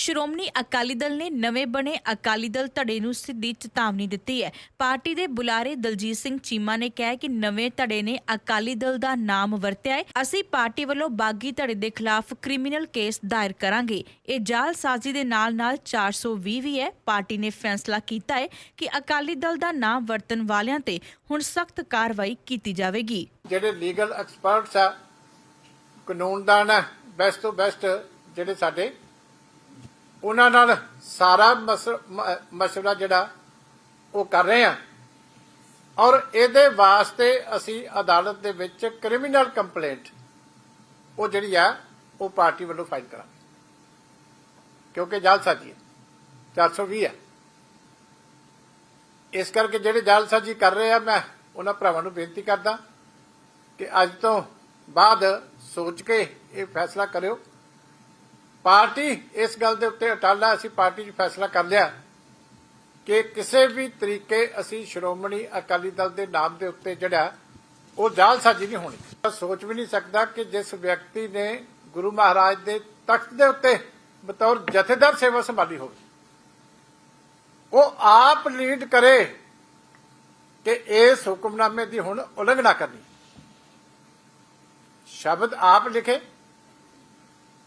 ਸ਼੍ਰੋਮਣੀ ਅਕਾਲੀ ਦਲ ਨੇ ਨਵੇਂ ਬਣੇ ਅਕਾਲੀ ਦਲ ਧੜੇ ਨੂੰ ਸਿੱਧੀ ਚੇਤਾਵਨੀ ਦਿੱਤੀ ਹੈ। ਪਾਰਟੀ ਦੇ ਬੁਲਾਰੇ ਦਲਜੀਤ ਸਿੰਘ ਚੀਮਾ ਨੇ ਕਿਹਾ ਕਿ ਨਵੇਂ ਧੜੇ ਨੇ ਅਕਾਲੀ ਦਲ ਦਾ ਨਾਮ ਵਰਤਿਆ ਹੈ। ਅਸੀਂ ਪਾਰਟੀ ਵੱਲੋਂ ਬਾਗੀ ਧੜੇ ਦੇ ਖਿਲਾਫ ਕ੍ਰਿਮੀਨਲ ਕੇਸ ਦਾਇਰ ਕਰਾਂਗੇ। ਇਹ ਜਾਲਸਾਜ਼ੀ ਦੇ ਨਾਲ-ਨਾਲ 420 ਵੀ ਹੈ। ਪਾਰਟੀ ਨੇ ਫੈਸਲਾ ਕੀਤਾ ਹੈ ਕਿ ਅਕਾਲੀ ਦਲ ਦਾ ਨਾਮ ਵਰਤਣ ਵਾਲਿਆਂ ਤੇ ਹੁਣ ਸਖਤ ਕਾਰਵਾਈ ਕੀਤੀ ਜਾਵੇਗੀ। ਜਿਹੜੇ ਲੀਗਲ ਐਕਸਪਰਟਸ ਆ, ਕਾਨੂੰਨਦਾਨ ਆ ਬੈਸਟ ਤੋਂ ਬੈਸਟ ਜਿਹੜੇ ਸਾਡੇ ਉਹਨਾਂ ਨਾਲ ਸਾਰਾ ਮਸ਼ਵਰਾ ਜਿਹੜਾ ਉਹ ਕਰ ਰਹੇ ਆ ਔਰ ਇਹਦੇ ਵਾਸਤੇ ਅਸੀਂ ਅਦਾਲਤ ਦੇ ਵਿੱਚ ਕ੍ਰਿਮੀਨਲ ਕੰਪਲੇਂਟ ਉਹ ਜਿਹੜੀ ਆ, ਉਹ ਪਾਰਟੀ ਵੱਲੋਂ ਫਾਈਲ ਕਰਾਂਗੇ। ਕਿਉਂਕਿ ਜਾਲਸਾਜੀ ਹੈ 420 ਹੈ। ਇਸ ਕਰਕੇ ਜਿਹੜੇ ਜਾਲਸਾਜੀ ਕਰ ਰਹੇ ਆ, ਮੈਂ ਉਹਨਾਂ ਭਰਾਵਾਂ ਨੂੰ ਬੇਨਤੀ ਕਰਦਾ ਕਿ ਅੱਜ ਤੋਂ ਬਾਅਦ ਸੋਚ ਕੇ ਇਹ ਫੈਸਲਾ ਕਰਿਓ। ਪਾਰਟੀ ਇਸ ਗੱਲ ਦੇ ਉੱਤੇ ਅਟਾਲਾ ਅਸੀਂ ਪਾਰਟੀ 'ਚ ਫੈਸਲਾ ਕਰ ਲਿਆ ਕਿ ਕਿਸੇ ਵੀ ਤਰੀਕੇ ਅਸੀਂ ਸ਼੍ਰੋਮਣੀ ਅਕਾਲੀ ਦਲ ਦੇ ਨਾਮ ਦੇ ਉੱਤੇ ਜਿਹੜਾ, ਉਹ ਜਾਲਸਾਜੀ ਨਹੀਂ ਹੋਣੀ। ਮੈਂ ਸੋਚ ਵੀ ਨਹੀਂ ਸਕਦਾ ਕਿ ਜਿਸ ਵਿਅਕਤੀ ਨੇ ਗੁਰੂ ਮਹਾਰਾਜ ਦੇ ਤਖਤ ਦੇ ਉੱਤੇ ਬਤੌਰ ਜਥੇਦਾਰ ਸੇਵਾ ਸੰਭਾਲੀ ਹੋਵੇ, ਉਹ ਆਪ ਲੀਡ ਕਰੇ ਕਿ ਇਸ ਹੁਕਮਨਾਮੇ ਦੀ ਹੁਣ ਉਲੰਘਣਾ ਕਰਨੀ। ਸ਼ਬਦ ਆਪ ਲਿਖੇ,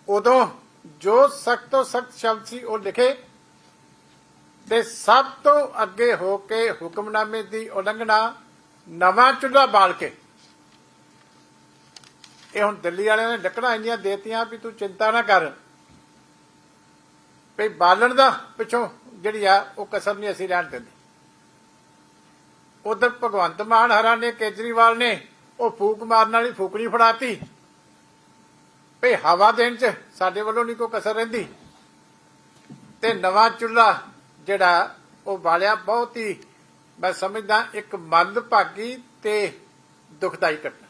ਉਦੋਂ ਜੋ ਸਖਤ ਤੋਂ ਸਖਤ ਸ਼ਬਦ ਸੀ, ਉਹ ਲਿਖੇ ਤੇ ਸਭ ਤੋਂ ਅੱਗੇ ਹੋ ਕੇ ਹੁਕਮਨਾਮੇ ਦੀ ਉਲੰਘਣਾ ਨਵਾਂ ਚੁੱਲ੍ਹਾ ਬਾਲ ਕੇ। ਇਹ ਹੁਣ ਦਿੱਲੀ ਵਾਲਿਆਂ ਨੇ ਲੱਕੜਾਂ ਇੰਨੀਆਂ ਦੇਤੀਆਂ ਵੀ ਤੂੰ ਚਿੰਤਾ ਨਾ ਕਰ। ਵੀ ਬਾਲਣ ਦਾ ਪਿੱਛੋਂ ਜਿਹੜੀ ਆ, ਉਹ ਕਸਰ ਨਹੀਂ ਅਸੀਂ ਰਹਿਣ ਦਿੰਦੇ। ਉਧਰ ਭਗਵੰਤ ਮਾਨ ਹਰਾ ਨੇ, ਕੇਜਰੀਵਾਲ ਨੇ, ਉਹ ਫੂਕ ਮਾਰਨ ਵਾਲੀ ਫੂਕਣੀ ਫੜਾਤੀ। ਭਈ ਹਵਾ ਦੇਣ ਚ ਸਾਡੇ ਵੱਲੋਂ ਨਹੀਂ ਕੋਈ ਕਸਰ ਰਹਿੰਦੀ। ਤੇ ਨਵਾਂ ਚੁੱਲ੍ਹਾ ਜਿਹੜਾ ਉਹ ਬਾਲਿਆ ਬਹੁਤ ਹੀ, ਮੈਂ ਸਮਝਦਾ ਇੱਕ ਮੰਦਭਾਗੀ ਤੇ ਦੁਖਦਾਈ ਘਟਨਾ।